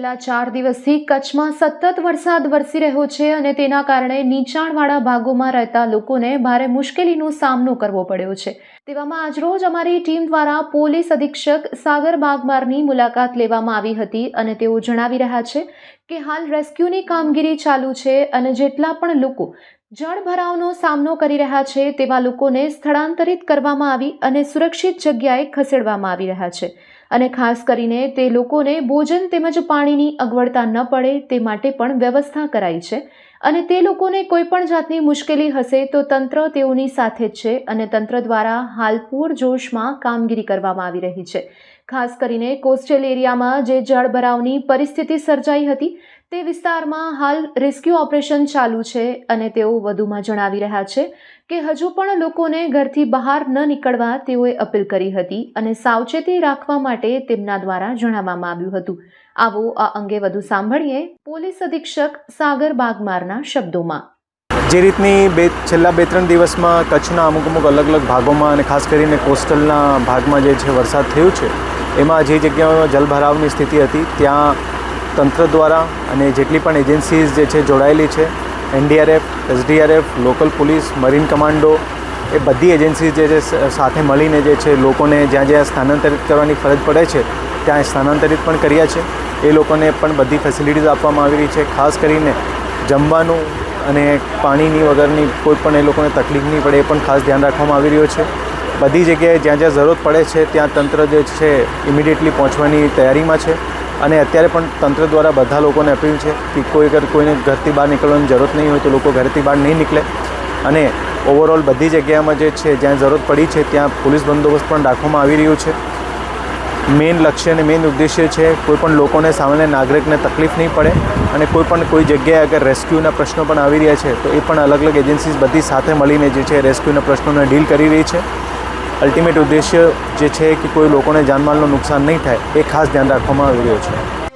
છેલ્લા ચાર દિવસથી કચ્છમાં સતત વરસાદ વરસી રહ્યો છે અને તેના કારણે નીચાણવાળા ભાગોમાં રહેતા લોકોને ભારે મુશ્કેલીનો સામનો કરવો પડ્યો છે. તેવામાં આજરોજ અમારી ટીમ દ્વારા પોલીસ અધિક્ષક સાગર બાગમારની મુલાકાત લેવામાં આવી હતી અને તેઓ જણાવી રહ્યા છે કે હાલ રેસ્ક્યુની કામગીરી ચાલુ છે અને જેટલા પણ લોકો જળભરાવનો સામનો કરી રહ્યા છે તેવા લોકોને સ્થળાંતરિત કરવામાં આવી અને સુરક્ષિત જગ્યાએ ખસેડવામાં આવી રહ્યા છે. અને ખાસ કરીને તે લોકોને ભોજન તેમજ પાણીની અગવડતા ન પડે તે માટે પણ વ્યવસ્થા કરાઈ છે. અને તે લોકોને કોઈ પણ જાતની મુશ્કેલી હશે તો તંત્ર તેઓની સાથે જ છે અને તંત્ર દ્વારા હાલ પૂરજોશમાં કામગીરી કરવામાં આવી રહી છે. ખાસ કરીને કોસ્ટલ એરિયામાં જે જળભરાવની પરિસ્થિતિ સર્જાઈ હતી, તે વિસ્તારમાં હાલ રેસ્ક્યુ ઓપરેશન ચાલુ છે અને તેઓ વધુમાં જણાવી રહ્યા છે કે હજુ પણ લોકોને ઘરથી બહાર ન નીકળવા તેઓએ અપીલ કરી હતી અને સાવચેતી રાખવા માટે તેમના દ્વારા જણાવવામાં આવ્યું હતું. આવો આ અંગે વધુ સાંભળીએ પોલીસ અધિક્ષક સાગર બાગમારના. શબ્દોમાં. જે રીતની બે, છેલ્લા બે ત્રણ દિવસમાં કચ્છના અમુક અમુક અલગ અલગ ભાગોમાં અને ખાસ કરીને કોસ્ટલના ભાગમાં જે છે વરસાદ થયો છે, એમાં જે જગ્યાઓમાં જલભરાવની સ્થિતિ હતી, ત્યાં તંત્ર દ્વારા અને જેટલી પણ એજન્સીઝ જે છે જોડાયેલી છે, NDRF, SDRF, local police, marine commando, એ બધી એજન્સીઝ જે છે સાથે મળીને જે છે લોકોને જ્યાં જ્યાં સ્થાનાંતરિત કરવાની ફરજ પડે છે, ત્યાં સ્થાનાંતરિત પણ કર્યા છે. એ લોકોને પણ બધી ફેસિલિટીઝ આપવામાં આવી રહી છે, ખાસ કરીને જમવાનું અને પાણીની વગરની કોઈ પણ એ લોકોને તકલીફ નહીં પડે એ પણ ખાસ ધ્યાન રાખવામાં આવી રહ્યો છે. બધી જગ્યાએ જ્યાં જ્યાં જરૂરત પડે છે ત્યાં તંત્ર જે છે ઇમિડિયેટલી પહોંચવાની તૈયારીમાં છે અને અત્યારે પણ તંત્ર દ્વારા બધા લોકોને અપીલ છે કે કોઈ કોઈને ઘરથી બહાર નીકળવાની જરૂરત નહીં હોય તો લોકો ઘરેથી બહાર નહીં નીકળે. અને ઓવરઓલ બધી જગ્યામાં જે છે જ્યાં જરૂરત પડી છે ત્યાં પોલીસ બંદોબસ્ત પણ રાખવામાં આવી રહ્યો છે. મેઇન લક્ષ્ય અને મેઇન ઉદ્દેશ્ય છે કોઈપણ લોકોને સામાન્ય નાગરિકને તકલીફ નહીં પડે અને કોઈપણ કોઈ જગ્યાએ અગર રેસ્ક્યુના પ્રશ્નો પણ આવી રહ્યા છે તો એ પણ અલગ અલગ એજન્સીઝ બધી સાથે મળીને જે છે રેસ્ક્યુના પ્રશ્નોને ડીલ કરી રહી છે. અલ્ટિમેટ ઉદ્દેશ્ય જે છે કે કોઈ લોકોને જાનમાલનું નુકસાન નહીં થાય એ ખાસ ધ્યાન રાખવામાં આવી રહ્યો છે.